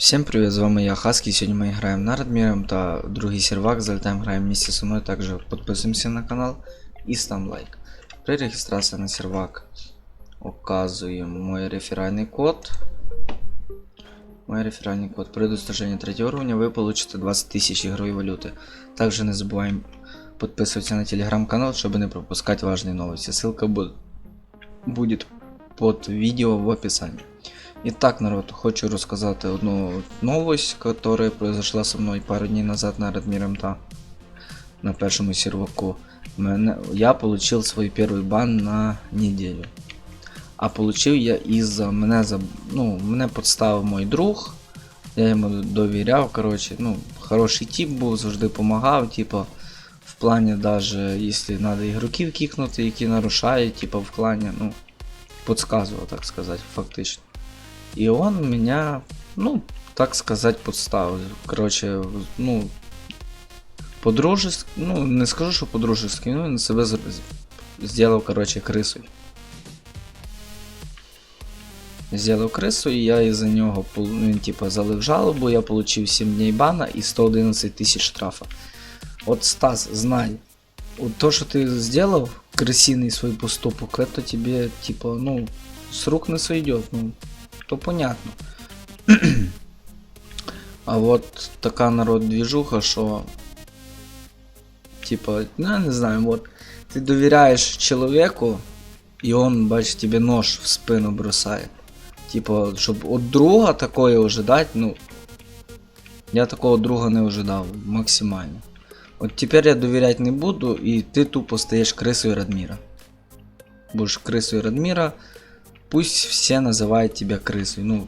Всем привет, з вами я Хаски. Сьогодні ми граємо на Радміром та другий сервак. Залетаємо, граємо вместе со мною. Также підписуємося на канал і ставим лайк. При реєстрації на сервак указуємо мой реферальний код. Мой реферальний код. При достижении третьего уровня вы получите 20 тысяч игровой валюты. Также не забываем подписываться на телеграм-канал, чтобы не пропускать важные новости. Ссылка бу- будет под видео в описании. Итак, народ, хочу рассказать одну новость, которая произошла со мной пару дней назад на Радмиром Та на першому серваку. Я получил свой первый бан на неделю. А получив я із-за мене за. Ну, мене підставив мой друг. Я йому довіряв, коротше, ну, хороший тип був, завжди допомагав, типу, в плані даже, якщо треба ігроків кікнути, які нарушають, типу, в клані, ну, подсказывал, так сказать, фактично. И он меня, ну, так сказать, подставил. Короче, ну, по-дружески, ну, не скажу, що по-дружески, ну, він себе з- сделал, короче, крисою. Сделал крису, і я із-за нього, пол- ну, він, типа, залив жалобу, я получив 7 дней бана і 111 тисяч штрафа. От, Стас, знай, вот то, что ты сделал, крысиный свой поступок, это тебе, типа, ну, с рук не сойдет, ну, то понятно. а вот така народ движуха, що, типа, ну, не знаю, вот, ты доверяешь человеку, и он, бачиш, тебе нож в спину бросает. Типа, щоб от друга такое ожидать, ну, я такого друга не ожидав максимально. От тепер я довіряти не буду, і ти тупо стаєш крисою Радміра. Будеш крисою Радміра, пусть всі називають тебе крисою. Ну,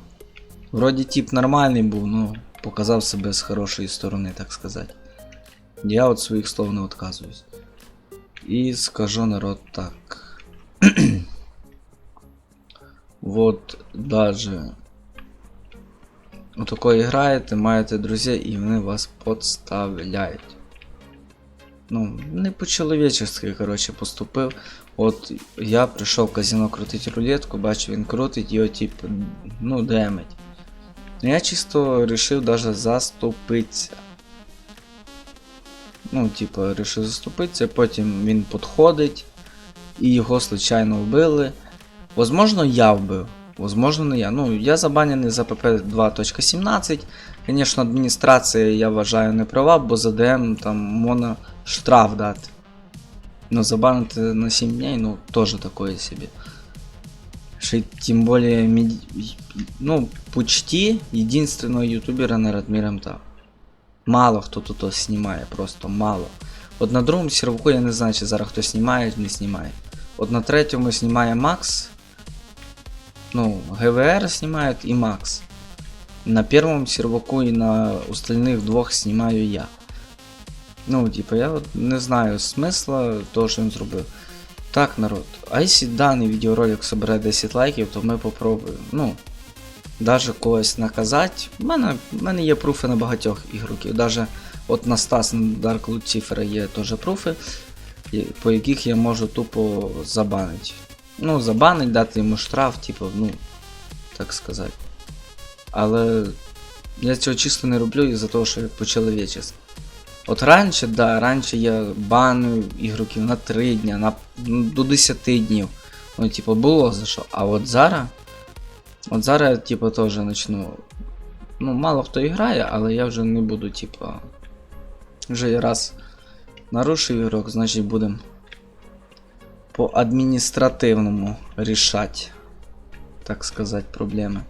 вроді тип нормальний був, ну, показав себе з хорошої сторони, так сказати. Я от своїх слов не відказуюсь. І скажу народ так. вот даже у такої граєте, маєте друзей, і вони вас подставляють ну, не по-чоловічески, коротше, поступив. От я прийшов в казино крутити рулетку, бачу, він крутить його, типу, ну, демить. Ну, Я чисто вирішив даже заступитися. Ну, типу, вирішив заступитися, потім він підходить і його случайно вбили. Возможно, я вбив. Возможно, не я. Ну, я забанений за ПП 2.17. Звісно, адміністрація, я вважаю, не права, бо за ДМ там можна штраф дати. Ну, забанити на 7 дней, ну, теж такое себе. Ще й тим более, мед- ну, почти единственного ютубера на Радміром так. Мало хто тут знімає, просто мало. От на другому серваку я не знаю, чи зараз хто знімає, чи не знімає. От на третьому знімає Макс. Ну, ГВР знімають і Макс. На первом серваку и на остальных двох знімаю я. Ну, типа, я от не знаю смисла того, що він зробив. Так, народ. А якщо даний відеоролик собере 10 лайків, то ми попробуємо. Ну, даже когось наказати. У мене, в мене є пруфи на багатьох ігроків. Даже от на Стас на Dark Lucifer є теж пруфи, по яких я можу тупо забанити. Ну, забанить, дати йому штраф, типу, ну, так сказати. Але я цього чисто не роблю із-за того, що я по-чоловічески. От раніше, да, раніше я банив ігроків на 3 дня, на, ну, до 10 днів. Ну, типу, було за що. А от зараз. От зараз я, типу, теж почну. Ну, мало хто грає, але я вже не буду, типу. Вже раз нарушив ігрок, значить будемо по адміністративному рішати, так сказати, проблеми.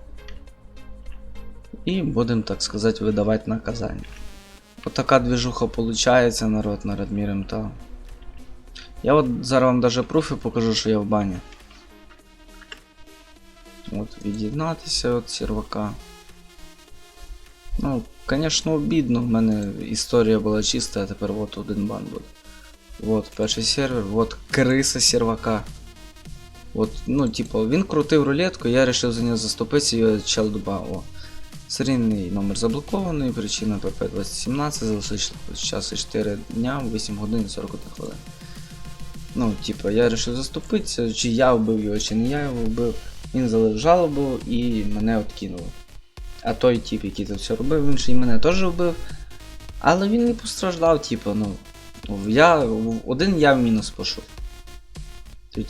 І будемо, так сказати, видавати наказання. Отака движуха получається, народ на Радмірем та. Я от зараз вам даже пруфи покажу, що я в бані. От, від'єднатися від сервака. Ну, звісно, обідно, в мене історія була чиста, а тепер от один бан буде. Вот перший сервер, вот криса сервака. От, ну, типу, він крутив рулетку, я вирішив за нього заступитися, і чел добав. О. Серійний номер заблокований, причина ПП-2017, залишилось часу 4 дня, 8 годин 41 хвилин. Ну, типу, я вирішив заступитися, чи я вбив його, чи не я його вбив. Він залив жалобу і мене откинуло. А той тип, який це все робив, він ще й мене теж вбив. Але він не постраждав, типу, ну. Я один я в мінус пошов.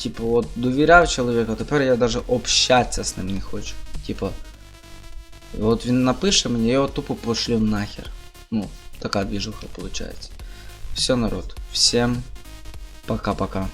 Типу, от довіряв чоловіку, а тепер я навіть общатися з ним не хочу. Типу. І от він напише мені, я його тупо пошлю нахер. Ну, така движуха получается. Все, народ. Всем пока-пока.